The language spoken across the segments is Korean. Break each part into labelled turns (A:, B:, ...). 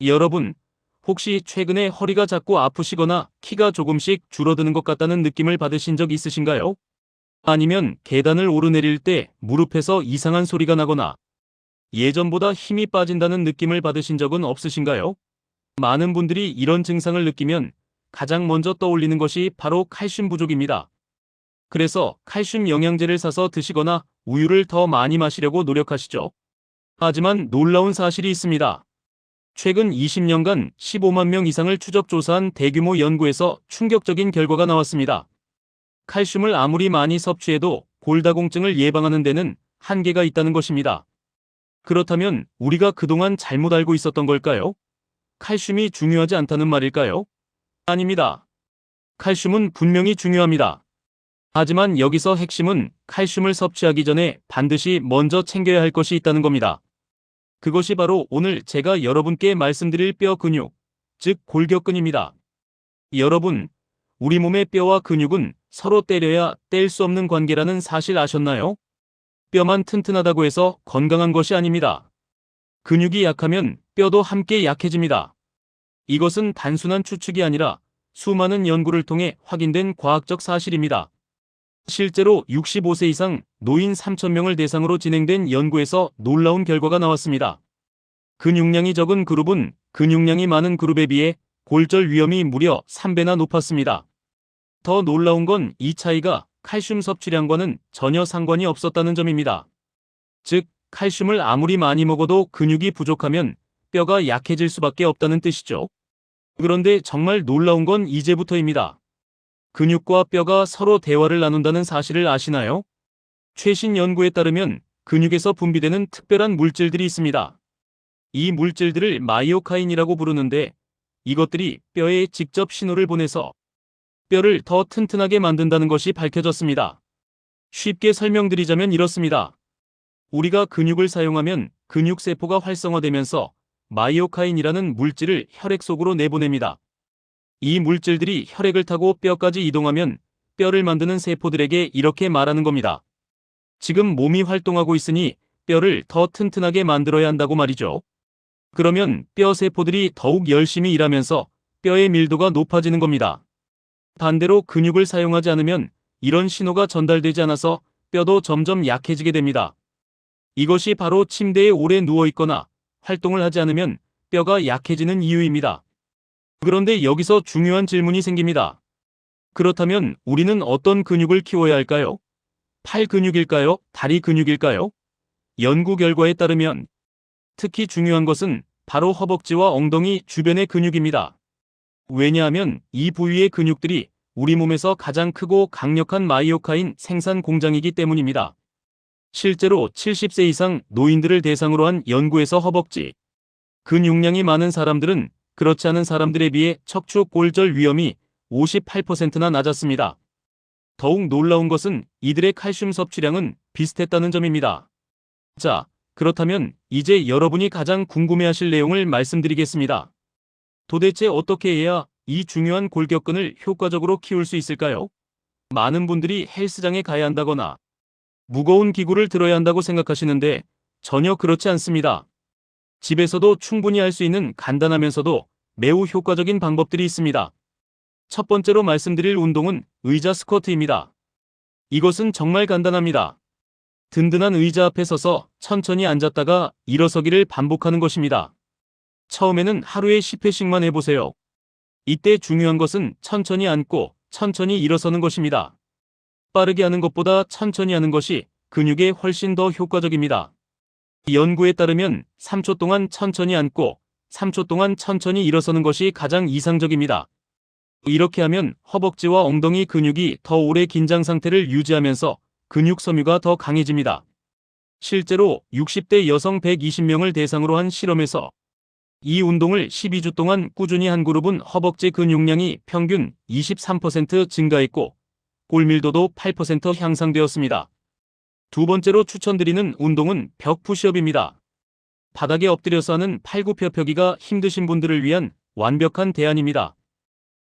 A: 여러분, 혹시 최근에 허리가 자꾸 아프시거나 키가 조금씩 줄어드는 것 같다는 느낌을 받으신 적 있으신가요? 아니면 계단을 오르내릴 때 무릎에서 이상한 소리가 나거나 예전보다 힘이 빠진다는 느낌을 받으신 적은 없으신가요? 많은 분들이 이런 증상을 느끼면 가장 먼저 떠올리는 것이 바로 칼슘 부족입니다. 그래서 칼슘 영양제를 사서 드시거나 우유를 더 많이 마시려고 노력하시죠. 하지만 놀라운 사실이 있습니다. 최근 20년간 15만 명 이상을 추적 조사한 대규모 연구에서 충격적인 결과가 나왔습니다. 칼슘을 아무리 많이 섭취해도 골다공증을 예방하는 데는 한계가 있다는 것입니다. 그렇다면 우리가 그동안 잘못 알고 있었던 걸까요? 칼슘이 중요하지 않다는 말일까요? 아닙니다. 칼슘은 분명히 중요합니다. 하지만 여기서 핵심은 칼슘을 섭취하기 전에 반드시 먼저 챙겨야 할 것이 있다는 겁니다. 그것이 바로 오늘 제가 여러분께 말씀드릴 뼈 근육, 즉 골격근입니다. 여러분, 우리 몸의 뼈와 근육은 서로 때려야 뗄 수 없는 관계라는 사실 아셨나요? 뼈만 튼튼하다고 해서 건강한 것이 아닙니다. 근육이 약하면 뼈도 함께 약해집니다. 이것은 단순한 추측이 아니라 수많은 연구를 통해 확인된 과학적 사실입니다. 실제로 65세 이상 노인 3,000명을 대상으로 진행된 연구에서 놀라운 결과가 나왔습니다. 근육량이 적은 그룹은 근육량이 많은 그룹에 비해 골절 위험이 무려 3배나 높았습니다. 더 놀라운 건 이 차이가 칼슘 섭취량과는 전혀 상관이 없었다는 점입니다. 즉, 칼슘을 아무리 많이 먹어도 근육이 부족하면 뼈가 약해질 수밖에 없다는 뜻이죠. 그런데 정말 놀라운 건 이제부터입니다. 근육과 뼈가 서로 대화를 나눈다는 사실을 아시나요? 최신 연구에 따르면 근육에서 분비되는 특별한 물질들이 있습니다. 이 물질들을 마이오카인이라고 부르는데 이것들이 뼈에 직접 신호를 보내서 뼈를 더 튼튼하게 만든다는 것이 밝혀졌습니다. 쉽게 설명드리자면 이렇습니다. 우리가 근육을 사용하면 근육세포가 활성화되면서 마이오카인이라는 물질을 혈액 속으로 내보냅니다. 이 물질들이 혈액을 타고 뼈까지 이동하면 뼈를 만드는 세포들에게 이렇게 말하는 겁니다. 지금 몸이 활동하고 있으니 뼈를 더 튼튼하게 만들어야 한다고 말이죠. 그러면 뼈 세포들이 더욱 열심히 일하면서 뼈의 밀도가 높아지는 겁니다. 반대로 근육을 사용하지 않으면 이런 신호가 전달되지 않아서 뼈도 점점 약해지게 됩니다. 이것이 바로 침대에 오래 누워 있거나 활동을 하지 않으면 뼈가 약해지는 이유입니다. 그런데 여기서 중요한 질문이 생깁니다. 그렇다면 우리는 어떤 근육을 키워야 할까요? 팔 근육일까요? 다리 근육일까요? 연구 결과에 따르면 특히 중요한 것은 바로 허벅지와 엉덩이 주변의 근육입니다. 왜냐하면 이 부위의 근육들이 우리 몸에서 가장 크고 강력한 마이오카인 생산 공장이기 때문입니다. 실제로 70세 이상 노인들을 대상으로 한 연구에서 허벅지, 근육량이 많은 사람들은 그렇지 않은 사람들에 비해 척추 골절 위험이 58%나 낮았습니다. 더욱 놀라운 것은 이들의 칼슘 섭취량은 비슷했다는 점입니다. 자, 그렇다면 이제 여러분이 가장 궁금해하실 내용을 말씀드리겠습니다. 도대체 어떻게 해야 이 중요한 골격근을 효과적으로 키울 수 있을까요? 많은 분들이 헬스장에 가야 한다거나 무거운 기구를 들어야 한다고 생각하시는데 전혀 그렇지 않습니다. 집에서도 충분히 할 수 있는 간단하면서도 매우 효과적인 방법들이 있습니다. 첫 번째로 말씀드릴 운동은 의자 스쿼트입니다. 이것은 정말 간단합니다. 든든한 의자 앞에 서서 천천히 앉았다가 일어서기를 반복하는 것입니다. 처음에는 하루에 10회씩만 해보세요. 이때 중요한 것은 천천히 앉고 천천히 일어서는 것입니다. 빠르게 하는 것보다 천천히 하는 것이 근육에 훨씬 더 효과적입니다. 연구에 따르면 3초 동안 천천히 앉고 3초 동안 천천히 일어서는 것이 가장 이상적입니다. 이렇게 하면 허벅지와 엉덩이 근육이 더 오래 긴장 상태를 유지하면서 근육 섬유가 더 강해집니다. 실제로 60대 여성 120명을 대상으로 한 실험에서 이 운동을 12주 동안 꾸준히 한 그룹은 허벅지 근육량이 평균 23% 증가했고 골밀도도 8% 향상되었습니다. 두 번째로 추천드리는 운동은 벽 푸시업입니다. 바닥에 엎드려서 하는 팔굽혀펴기가 힘드신 분들을 위한 완벽한 대안입니다.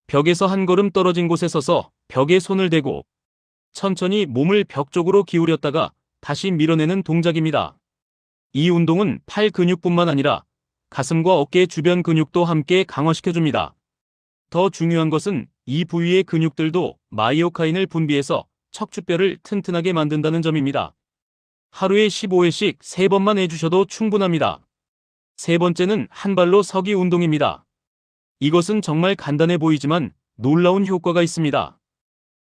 A: 벽에서 한 걸음 떨어진 곳에 서서 벽에 손을 대고 천천히 몸을 벽 쪽으로 기울였다가 다시 밀어내는 동작입니다. 이 운동은 팔 근육뿐만 아니라 가슴과 어깨 주변 근육도 함께 강화시켜줍니다. 더 중요한 것은 이 부위의 근육들도 마이오카인을 분비해서 척추뼈를 튼튼하게 만든다는 점입니다. 하루에 15회씩 3번만 해주셔도 충분합니다. 세 번째는 한 발로 서기 운동입니다. 이것은 정말 간단해 보이지만 놀라운 효과가 있습니다.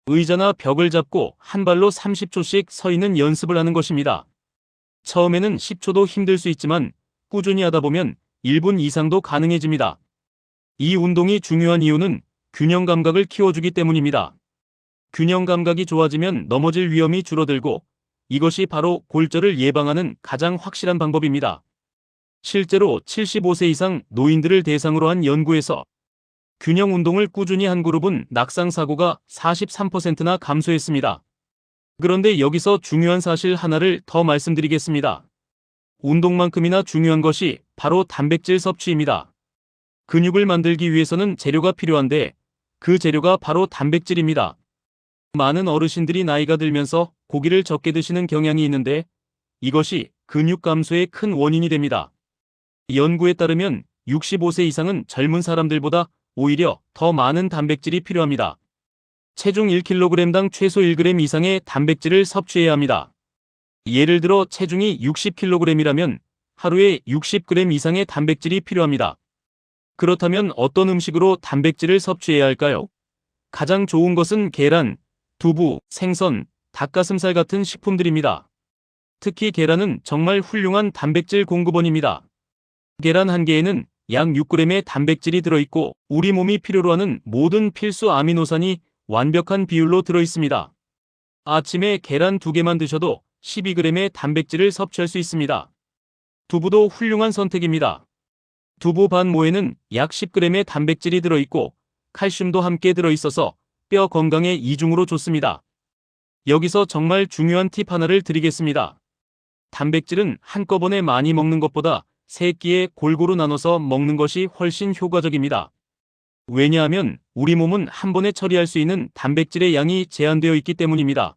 A: 의자나 벽을 잡고 한 발로 30초씩 서 있는 연습을 하는 것입니다. 처음에는 10초도 힘들 수 있지만 꾸준히 하다 보면 1분 이상도 가능해집니다. 이 운동이 중요한 이유는 균형 감각을 키워주기 때문입니다. 균형 감각이 좋아지면 넘어질 위험이 줄어들고 이것이 바로 골절을 예방하는 가장 확실한 방법입니다. 실제로 75세 이상 노인들을 대상으로 한 연구에서 균형 운동을 꾸준히 한 그룹은 낙상 사고가 43%나 감소했습니다. 그런데 여기서 중요한 사실 하나를 더 말씀드리겠습니다. 운동만큼이나 중요한 것이 바로 단백질 섭취입니다. 근육을 만들기 위해서는 재료가 필요한데 그 재료가 바로 단백질입니다. 많은 어르신들이 나이가 들면서 고기를 적게 드시는 경향이 있는데 이것이 근육 감소의 큰 원인이 됩니다. 연구에 따르면 65세 이상은 젊은 사람들보다 오히려 더 많은 단백질이 필요합니다. 체중 1kg당 최소 1g 이상의 단백질을 섭취해야 합니다. 예를 들어 체중이 60kg이라면 하루에 60g 이상의 단백질이 필요합니다. 그렇다면 어떤 음식으로 단백질을 섭취해야 할까요? 가장 좋은 것은 계란, 두부, 생선, 닭가슴살 같은 식품들입니다. 특히 계란은 정말 훌륭한 단백질 공급원입니다. 계란 한 개에는 약 6g의 단백질이 들어있고 우리 몸이 필요로 하는 모든 필수 아미노산이 완벽한 비율로 들어있습니다. 아침에 계란 두 개만 드셔도 12g의 단백질을 섭취할 수 있습니다. 두부도 훌륭한 선택입니다. 두부 반 모에는 약 10g의 단백질이 들어있고 칼슘도 함께 들어있어서 뼈 건강에 이중으로 좋습니다. 여기서 정말 중요한 팁 하나를 드리겠습니다. 단백질은 한꺼번에 많이 먹는 것보다 세 끼에 골고루 나눠서 먹는 것이 훨씬 효과적입니다. 왜냐하면 우리 몸은 한 번에 처리할 수 있는 단백질의 양이 제한되어 있기 때문입니다.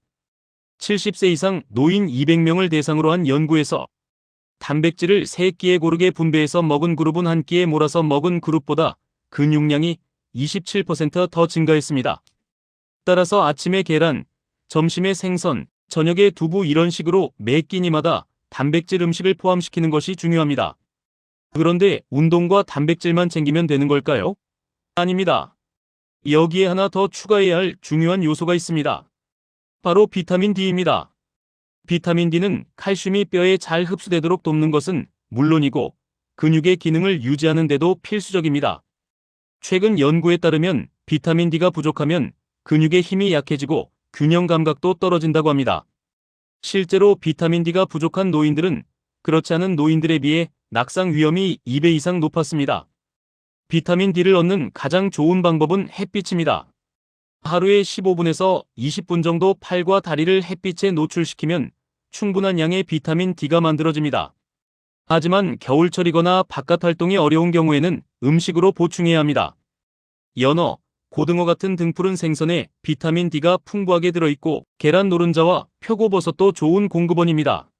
A: 70세 이상 노인 200명을 대상으로 한 연구에서 단백질을 3끼에 고르게 분배해서 먹은 그룹은 한 끼에 몰아서 먹은 그룹보다 근육량이 27%더 증가했습니다. 따라서 아침에 계란, 점심에 생선, 저녁에 두부 이런 식으로 매 끼니마다 단백질 음식을 포함시키는 것이 중요합니다. 그런데 운동과 단백질만 챙기면 되는 걸까요? 아닙니다. 여기에 하나 더 추가해야 할 중요한 요소가 있습니다. 바로 비타민 D입니다. 비타민 D는 칼슘이 뼈에 잘 흡수되도록 돕는 것은 물론이고 근육의 기능을 유지하는 데도 필수적입니다. 최근 연구에 따르면 비타민 D가 부족하면 근육의 힘이 약해지고 균형 감각도 떨어진다고 합니다. 실제로 비타민 D가 부족한 노인들은 그렇지 않은 노인들에 비해 낙상 위험이 2배 이상 높았습니다. 비타민 D를 얻는 가장 좋은 방법은 햇빛입니다. 하루에 15분에서 20분 정도 팔과 다리를 햇빛에 노출시키면 충분한 양의 비타민 D가 만들어집니다. 하지만 겨울철이거나 바깥 활동이 어려운 경우에는 음식으로 보충해야 합니다. 연어, 고등어 같은 등푸른 생선에 비타민 D가 풍부하게 들어있고 계란 노른자와 표고버섯도 좋은 공급원입니다.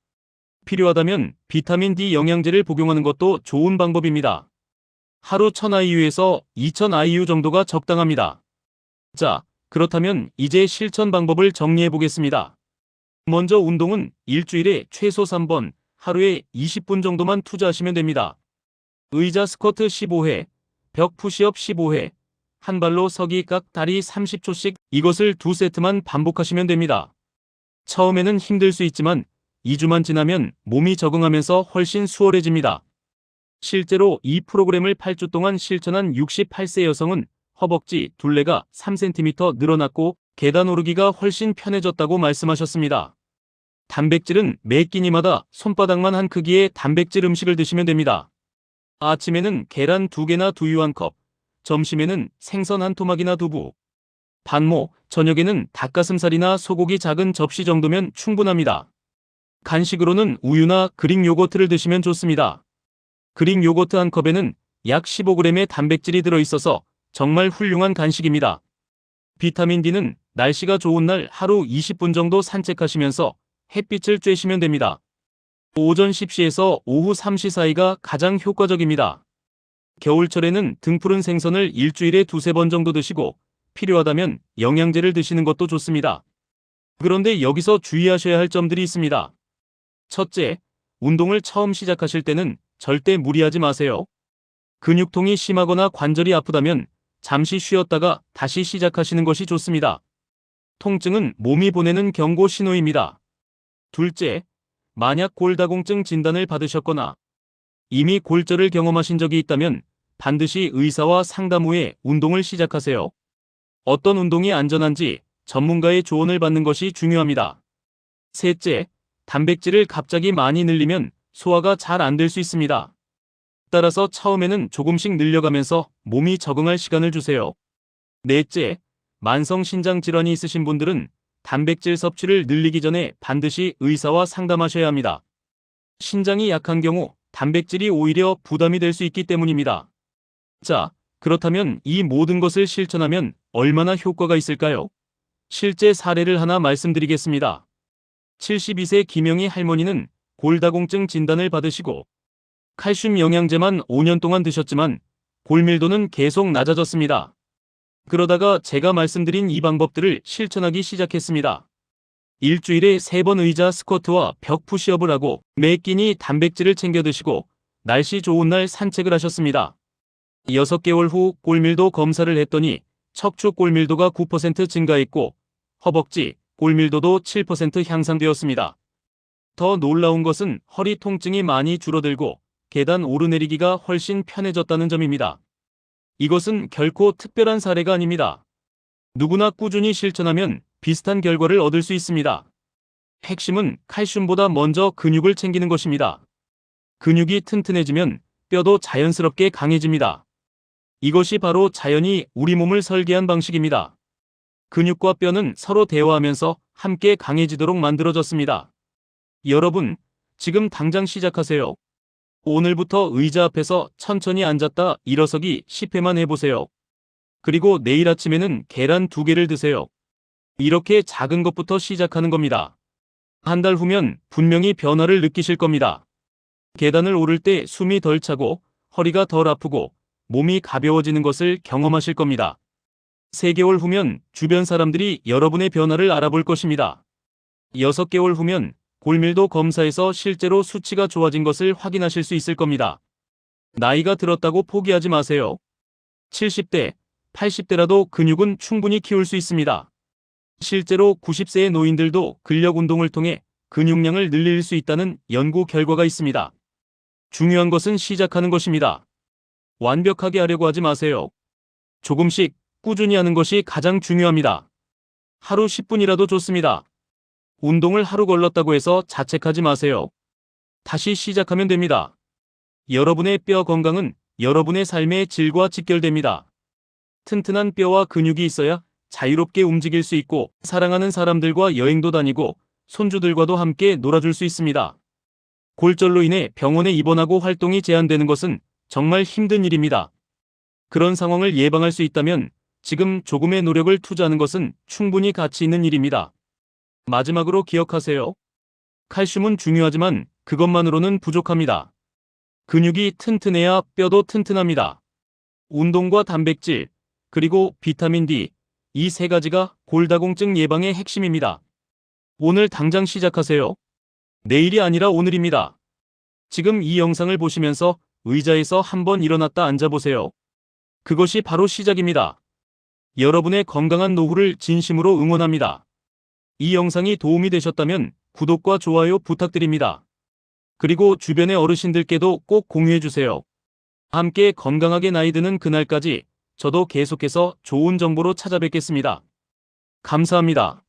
A: 필요하다면 비타민 D 영양제를 복용하는 것도 좋은 방법입니다. 하루 1000IU에서 2000IU 정도가 적당합니다. 자, 그렇다면 이제 실천 방법을 정리해 보겠습니다. 먼저 운동은 일주일에 최소 3번, 하루에 20분 정도만 투자하시면 됩니다. 의자 스쿼트 15회, 벽 푸시업 15회, 한 발로 서기 각 다리 30초씩 이것을 두 세트만 반복하시면 됩니다. 처음에는 힘들 수 있지만 2주만 지나면 몸이 적응하면서 훨씬 수월해집니다. 실제로 이 프로그램을 8주 동안 실천한 68세 여성은 허벅지 둘레가 3cm 늘어났고 계단 오르기가 훨씬 편해졌다고 말씀하셨습니다. 단백질은 매 끼니마다 손바닥만 한 크기의 단백질 음식을 드시면 됩니다. 아침에는 계란 2개나 두유 1컵, 점심에는 생선 한 토막이나 두부, 반모, 저녁에는 닭가슴살이나 소고기 작은 접시 정도면 충분합니다. 간식으로는 우유나 그릭 요거트를 드시면 좋습니다. 그릭 요거트 한 컵에는 약 15g의 단백질이 들어있어서 정말 훌륭한 간식입니다. 비타민 D는 날씨가 좋은 날 하루 20분 정도 산책하시면서 햇빛을 쬐시면 됩니다. 오전 10시에서 오후 3시 사이가 가장 효과적입니다. 겨울철에는 등푸른 생선을 일주일에 두세 번 정도 드시고 필요하다면 영양제를 드시는 것도 좋습니다. 그런데 여기서 주의하셔야 할 점들이 있습니다. 첫째, 운동을 처음 시작하실 때는 절대 무리하지 마세요. 근육통이 심하거나 관절이 아프다면 잠시 쉬었다가 다시 시작하시는 것이 좋습니다. 통증은 몸이 보내는 경고 신호입니다. 둘째, 만약 골다공증 진단을 받으셨거나 이미 골절을 경험하신 적이 있다면 반드시 의사와 상담 후에 운동을 시작하세요. 어떤 운동이 안전한지 전문가의 조언을 받는 것이 중요합니다. 셋째, 단백질을 갑자기 많이 늘리면 소화가 잘 안 될 수 있습니다. 따라서 처음에는 조금씩 늘려가면서 몸이 적응할 시간을 주세요. 넷째, 만성 신장 질환이 있으신 분들은 단백질 섭취를 늘리기 전에 반드시 의사와 상담하셔야 합니다. 신장이 약한 경우 단백질이 오히려 부담이 될 수 있기 때문입니다. 자, 그렇다면 이 모든 것을 실천하면 얼마나 효과가 있을까요? 실제 사례를 하나 말씀드리겠습니다. 72세 김영희 할머니는 골다공증 진단을 받으시고 칼슘 영양제만 5년 동안 드셨지만 골밀도는 계속 낮아졌습니다. 그러다가 제가 말씀드린 이 방법들을 실천하기 시작했습니다. 일주일에 3번 의자 스쿼트와 벽 푸시업을 하고 매 끼니 단백질을 챙겨 드시고 날씨 좋은 날 산책을 하셨습니다. 6개월 후 골밀도 검사를 했더니 척추 골밀도가 9% 증가했고 허벅지 골밀도도 7% 향상되었습니다. 더 놀라운 것은 허리 통증이 많이 줄어들고 계단 오르내리기가 훨씬 편해졌다는 점입니다. 이것은 결코 특별한 사례가 아닙니다. 누구나 꾸준히 실천하면 비슷한 결과를 얻을 수 있습니다. 핵심은 칼슘보다 먼저 근육을 챙기는 것입니다. 근육이 튼튼해지면 뼈도 자연스럽게 강해집니다. 이것이 바로 자연이 우리 몸을 설계한 방식입니다. 근육과 뼈는 서로 대화하면서 함께 강해지도록 만들어졌습니다. 여러분, 지금 당장 시작하세요. 오늘부터 의자 앞에서 천천히 앉았다 일어서기 10회만 해보세요. 그리고 내일 아침에는 계란 두 개를 드세요. 이렇게 작은 것부터 시작하는 겁니다. 한 달 후면 분명히 변화를 느끼실 겁니다. 계단을 오를 때 숨이 덜 차고 허리가 덜 아프고 몸이 가벼워지는 것을 경험하실 겁니다. 3개월 후면 주변 사람들이 여러분의 변화를 알아볼 것입니다. 6개월 후면 골밀도 검사에서 실제로 수치가 좋아진 것을 확인하실 수 있을 겁니다. 나이가 들었다고 포기하지 마세요. 70대, 80대라도 근육은 충분히 키울 수 있습니다. 실제로 90세의 노인들도 근력 운동을 통해 근육량을 늘릴 수 있다는 연구 결과가 있습니다. 중요한 것은 시작하는 것입니다. 완벽하게 하려고 하지 마세요. 조금씩 꾸준히 하는 것이 가장 중요합니다. 하루 10분이라도 좋습니다. 운동을 하루 걸렀다고 해서 자책하지 마세요. 다시 시작하면 됩니다. 여러분의 뼈 건강은 여러분의 삶의 질과 직결됩니다. 튼튼한 뼈와 근육이 있어야 자유롭게 움직일 수 있고 사랑하는 사람들과 여행도 다니고 손주들과도 함께 놀아줄 수 있습니다. 골절로 인해 병원에 입원하고 활동이 제한되는 것은 정말 힘든 일입니다. 그런 상황을 예방할 수 있다면 지금 조금의 노력을 투자하는 것은 충분히 가치 있는 일입니다. 마지막으로 기억하세요. 칼슘은 중요하지만 그것만으로는 부족합니다. 근육이 튼튼해야 뼈도 튼튼합니다. 운동과 단백질, 그리고 비타민 D, 이 세 가지가 골다공증 예방의 핵심입니다. 오늘 당장 시작하세요. 내일이 아니라 오늘입니다. 지금 이 영상을 보시면서 의자에서 한번 일어났다 앉아보세요. 그것이 바로 시작입니다. 여러분의 건강한 노후를 진심으로 응원합니다. 이 영상이 도움이 되셨다면 구독과 좋아요 부탁드립니다. 그리고 주변의 어르신들께도 꼭 공유해주세요. 함께 건강하게 나이 드는 그날까지 저도 계속해서 좋은 정보로 찾아뵙겠습니다. 감사합니다.